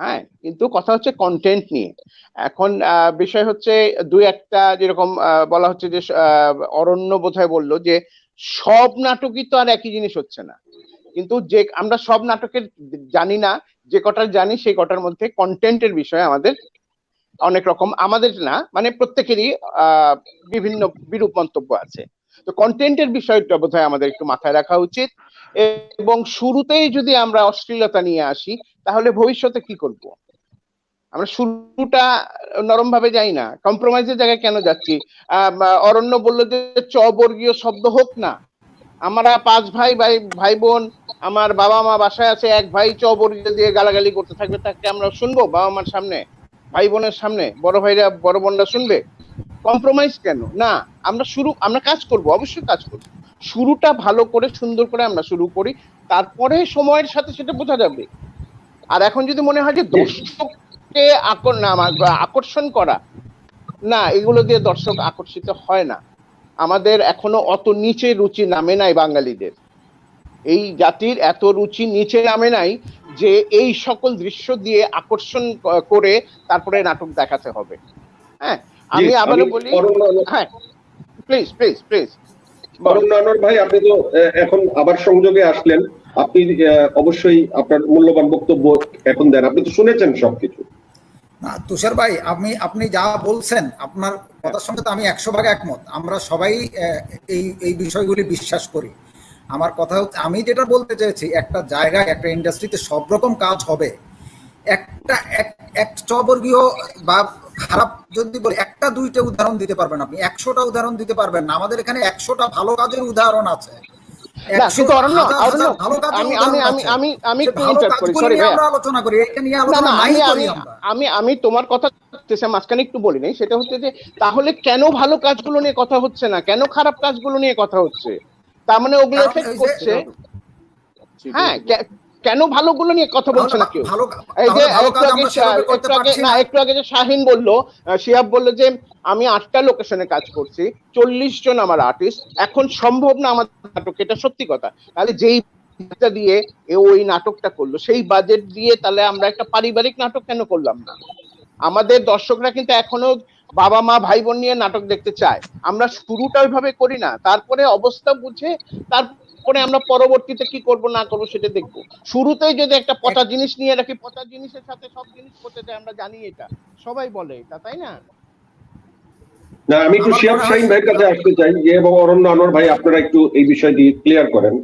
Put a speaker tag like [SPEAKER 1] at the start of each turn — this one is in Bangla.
[SPEAKER 1] হ্যাঁ কিন্তু কথা হচ্ছে কন্টেন্ট নিয়ে। এখন বিষয় হচ্ছে দুই একটা যেরকম বলা হচ্ছে যে অরণ্য বোধহয় বলল যে, সব নাটকই তো আর একই জিনিস হচ্ছে না। কিন্তু যে, আমরা সব নাটকের জানি না, যে কটার জানি সেই কটার মধ্যে কন্টেন্টের বিষয়ে আমাদের অনেক রকম, আমাদের না মানে প্রত্যেকেরই বিভিন্ন বিরূপ মন্তব্য আছে। তো কন্টেন্টের বিষয়টা বোধহয় আমাদের একটু মাথায় রাখা উচিত। এবং শুরুতেই যদি আমরা অশ্লীলতা নিয়ে আসি, তাহলে ভবিষ্যতে কি করব? আমরা শুরুটা নরম ভাবে যাই না। কম্প্রোমাইজের জায়গায় কেন যাচ্ছি? অরণ্য বলল যে চবর্গীয় শব্দ হোক না। আমরা পাঁচ ভাই ভাই ভাই বোন আমার বাবা মা বাসায় আছে, এক ভাই চবর্গীয় দিয়ে গালাগালি করতে থাকবে, তাকে আমরা শুনব বাবা মার সামনে ভাই বোনের সামনে, বড় ভাইরা, বড় বোনরা শুনবে? কম্প্রোমাইজ কেন? না, আমরা শুরু, আমরা কাজ করব, অবশ্যই কাজ করব। শুরুটা ভালো করে সুন্দর করে আমরা শুরু করি। তারপরে সময়ের সাথে সেটা বোঝা যাবে। আর এখন যদি মনে হয় যে দর্শককে আকর্ষণ করা না এগুলো দিয়ে দর্শক আকর্ষিত হয় না। আমাদের এখনও অত নিচে রুচি নামে নাই বাঙালিদের। এই জাতির এত রুচি নিচে নামে নাই যে এই সকল দৃশ্য দিয়ে আকর্ষণ করে তারপরে নাটক দেখাতে হবে। হ্যাঁ আমি আবারও বলি হ্যাঁ প্লিজ প্লিজ প্লিজ
[SPEAKER 2] ভাই আপনি তো এখন আবার সংযোগে আসলেন। আপনি অবশ্যই আপনার মূল্যবান বক্তব্য এখন দেন। আপনি তো শুনেছেন সবকিছু।
[SPEAKER 3] না তুষার ভাই আপনি আপনি যা বলছেন আপনার কথার সঙ্গে তো আমি একশো ভাগ একমত। আমরা সবাই আহ, এই এই বিষয়গুলি বিশ্বাস করি। আমার কথা হচ্ছে আমি যেটা বলতে চেয়েছি একটা জায়গায় একটা ইন্ডাস্ট্রিতে সব রকম কাজ হবে। একটা এক এক চবর্গীয় বা খারাপ যদি বলি একটা দুইটা উদাহরণ দিতে পারবেন আপনি একশোটা উদাহরণ দিতে পারবেন না। আমাদের এখানে একশোটা ভালো কাজের উদাহরণ আছে।
[SPEAKER 1] না
[SPEAKER 3] 100
[SPEAKER 1] কিন্তু অরণ্য
[SPEAKER 3] হাজার
[SPEAKER 1] অরণ্য
[SPEAKER 3] হাজার ভালো কাজের
[SPEAKER 1] আমি আমি তোমার কথা মাঝখানে একটু বলি নাই সেটা হচ্ছে যে তাহলে কেন ভালো কাজগুলো নিয়ে কথা হচ্ছে না? কেন খারাপ কাজগুলো নিয়ে কথা হচ্ছে? তার মানে ওগুলো এফেক্ট করছে হ্যাঁ কেন ভালোগুলো নিয়ে কথা বলছে না কেউ? এই যে একটু আগে একটু আগে না একটু আগে যে শাহিন বলল শিহাব বলল যে আমি আটটা লোকেশনে কাজ করছি চল্লিশ জন আমার আর্টিস্ট এখন সম্ভব না আমার নাটক এটা সত্যি কথা। তাহলে যেই দিয়ে ওই নাটকটা করল সেই বাজেট দিয়ে তাহলে আমরা একটা পারিবারিক নাটক কেন করলাম না? আমাদের দর্শকরা কিন্তু এখনও বাবা মা ভাই বোন নিয়ে নাটক দেখতে চায়। আমরা শুরুটা ওইভাবে করি না। তারপরে অবস্থা বুঝে তারপরে আমরা পরবর্তীতে কি করব না করব সেটা দেখব। শুরুতেই যদি একটা পচা জিনিস নিয়ে রাখি পচা জিনিসের সাথে সব জিনিস পচে যায় আমরা জানি এটা। সবাই বলে এটা তাই না?
[SPEAKER 2] না আমি একটু শিয়াব শাহিন ভাইয়ের কাছে আসতে চাই। যে এবং অরণ্য আনোয়ার ভাই আপনারা একটু এই বিষয়টি ক্লিয়ার করেন।